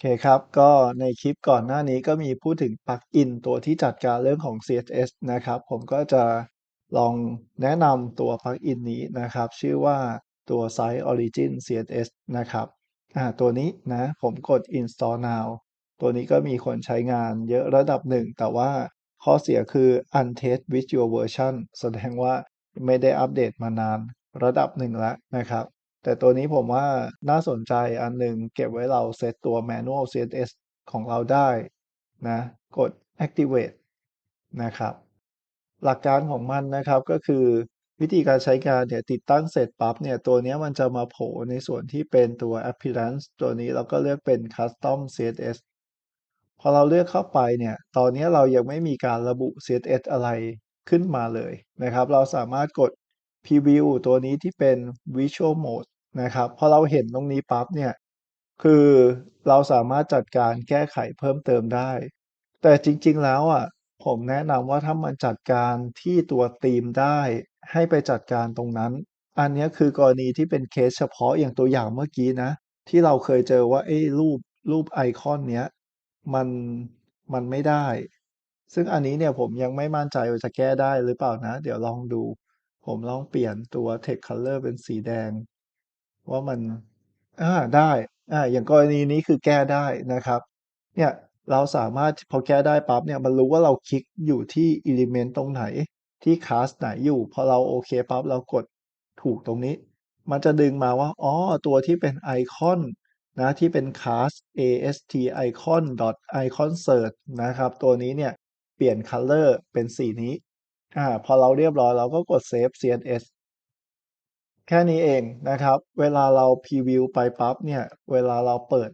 เคครับ ก็ในคลิปก่อนหน้านี้ก็มีพูดถึงปลั๊กอินตัวที่จัดการเรื่องของ CSS นะครับ ผมก็จะลองแนะนำตัวปลั๊กอินนี้นะครับ ชื่อว่าตัว Site Origin CSS นะครับอ่าตัวนี้นะผมกด install now ตัวนี้ก็มีคนใช้งานเยอะระดับหนึ่ง แต่ว่าข้อเสียคือ untest with your version แสดงว่าไม่ได้อัปเดตมานานระดับหนึ่งแล้วนะครับ แต่ตัวนี้ผมว่าน่าสนใจอันหนึ่งเก็บไว้เราเซตตัว manual CSS ของเราได้นะกด activate นะครับ หลักการของมันนะครับก็คือวิธีการใช้งานเนี่ยติดตั้งเสร็จปั๊บเนี่ยตัวนี้มันจะมาโผล่ในส่วนที่เป็นตัว appearance ตัวนี้เราก็เลือกเป็น custom CSS พอเราเลือกเข้าไปเนี่ย ตอนนี้เรายังไม่มีการระบุ CSS อะไรขึ้นมาเลยนะครับ เราสามารถกด preview ตัวนี้ที่เป็น visual mode นะครับ พอเราเห็นตรงนี้ปั๊บเนี่ย คือเราสามารถจัดการแก้ไขเพิ่มเติมได้ แต่จริงๆแล้วอะ ผมแนะนำว่าถ้ามันจัดการที่ตัวธีมได้ ให้ไปจัดการตรงนั้น อันนี้คือกรณีที่เป็นเคสเฉพาะอย่างตัวอย่างเมื่อกี้นะ ที่เราเคยเจอว่าไอ้รูปรูปไอคอนเนี้ยมันมันไม่ได้ ซึ่งอันนี้เนี่ยผมยังไม่มั่นใจว่าจะแก้ได้หรือเปล่านะ เดี๋ยวลองดู ผมลองเปลี่ยนตัว text color เป็นสีแดง ว่ามัน อา ได้อ่าอย่างกรณีนี้คือแก้ได้นะครับ เนี่ยเราสามารถ พอแก้ได้ปั๊บเนี่ย มันรู้ว่าเราคลิกอยู่ที่ element ตรงไหน ที่ class ไหนอยู่ พอเราโอเคปั๊บ เรากดถูกตรงนี้ มันจะดึงมาว่า อ๋อ ตัวที่เป็นไอคอนนะ ที่เป็น class ast icon dot icon search นะครับ ตัวนี้เนี่ย เปลี่ยน color เป็นสีนี้อ่าพอเราเรียบร้อย เราก็กด save css แค่นี้เองนะครับ เวลาเราพรีวิวไปปั๊บเนี่ยเวลาเราเปิด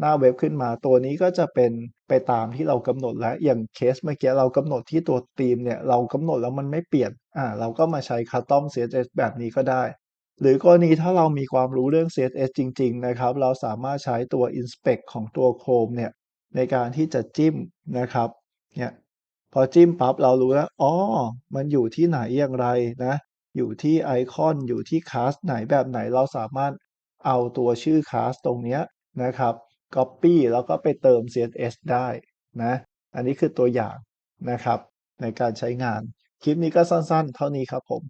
หน้าเว็บขึ้นมาตัวนี้ก็จะเป็นไปตามที่เรากำหนดแล้วอย่างเคสเมื่อกี้เรากำหนดที่ตัวธีมเนี่ยเรากำหนดแล้วมันไม่เปลี่ยนอ่าเราก็มาใช้ Custom CSS แบบนี้ก็ได้ หรือกรณีถ้าเรามีความรู้เรื่อง CSS จริง ๆ นะครับ เราสามารถใช้ตัว Inspect ของตัว Chrome เนี่ยในการที่จะจิ้มนะครับเนี่ยพอจิ้มปั๊บเรารู้แล้วอ๋อมันอยู่ที่ไหนอย่างไรนะ อยู่ที่ไอคอนอยู่ที่คลาสไหนแบบไหนเราสามารถเอาตัวชื่อคลาสตรงนี้นะครับ Copy แล้วก็ไปเติม CSS ได้นะ อันนี้คือตัวอย่างนะครับ ในการใช้งาน คลิปนี้ก็สั้นๆ เท่านี้ครับผม